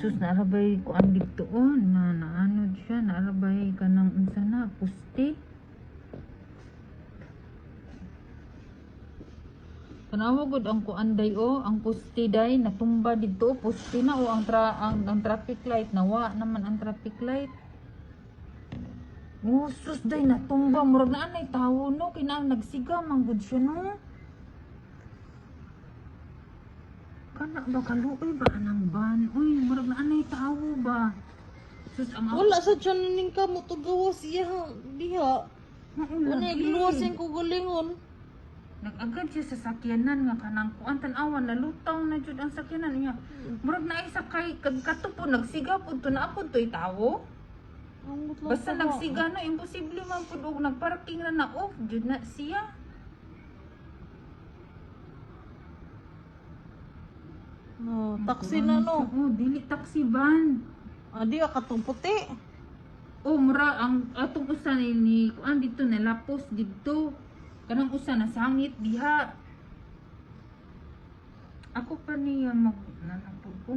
Sus narabay ko ang ditoon na naano siya narabay ka ng unsa na pusti. Tanawa gud ang kuanday o, ang pusti day natumba dito, pusti na o ang tra ang, ang traffic light nawa naman ang traffic light. Oh, sus day natumba murag na anay tawo no kinang nagsiga man gud siya no. Kana ba kaluoy ba anang ban? Uy, murag na anay tawo ba? Sus ang Wala sa tiyan ning ka mo to gawas iya diha. Una igluwasin ko galingon. Nag-agad siya sa sakyanan nga kanang kuan tan-awan nalutaw na jud ang sakyanan niya. Murag na isa kay kag katupo nagsiga pud to na apod to'y tawo. Basta nagsiga na imposible man pud og nagparking na na off jud na siya. Oh, taxi na no. Oh, dili taxi van. Adi ka katong puti. Oh, mura ang atong usa ni, ni kuan dito nalapos dito. Kanang usa na sangit diha. Ako pa niya mag nanapod ko.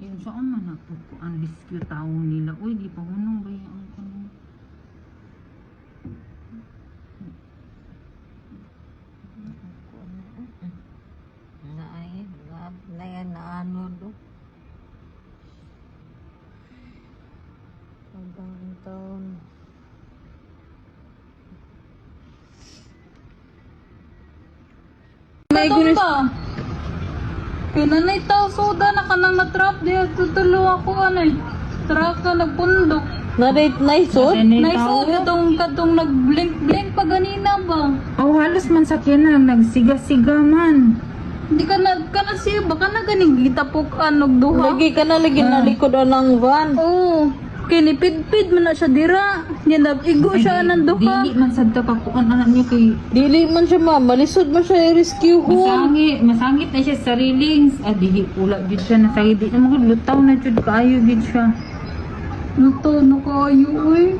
Yun saan man napod ko ang rescue tao nila. Uy, di pa hunong ba yung kanang Na ay, na yan na ano do. May gulis ba? Kinanay tao soda na kanang na-trap diya tutulo ako ano eh. Truck na nagpundok. Na date na isod? Nay soda katong nag-blink-blink pa ganina ba? Oh, halos man sakyan na nagsiga-siga man. Hindi ka na ka na siya baka na ganing gitapok anog duha. Lagi ka na lagi na likod ng van. Oo. Kinipid-pid man na siya dira. Niya nag-igo siya ng duha. Dili man sad ka kuan anak niya kay Dili man siya ma, malisod man siya i-rescue home. Masangit, masangit na siya sa railings. Ah, dihi pula gid siya nasangit. Di na mga lutaw na jud kaayo gid siya. Luto no kayo uy.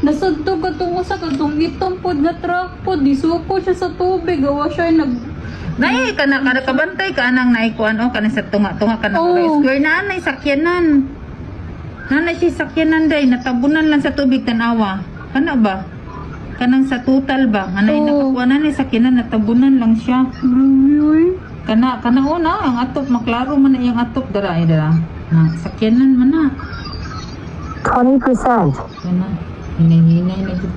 Nasadto katong usa katong itong pod nga truck pod disuko siya sa tubig gawa siya nag Nay, kana kada kabantay ka anang naikuan o kana sa tunga-tunga kana Oo. square na anay sakyanan. Nanay siya sakyanan day natabunan lang sa tubig tanawa. Kana ba? Kanang sa total ba? Anay Oo. nakakuha na ni sakyanan natabunan lang siya. Uy. Kana kana una ang atop maklaro man na iyang atop dara ay dara. Na sakyanan man na. 20%. Kana hinay-hinay na jud.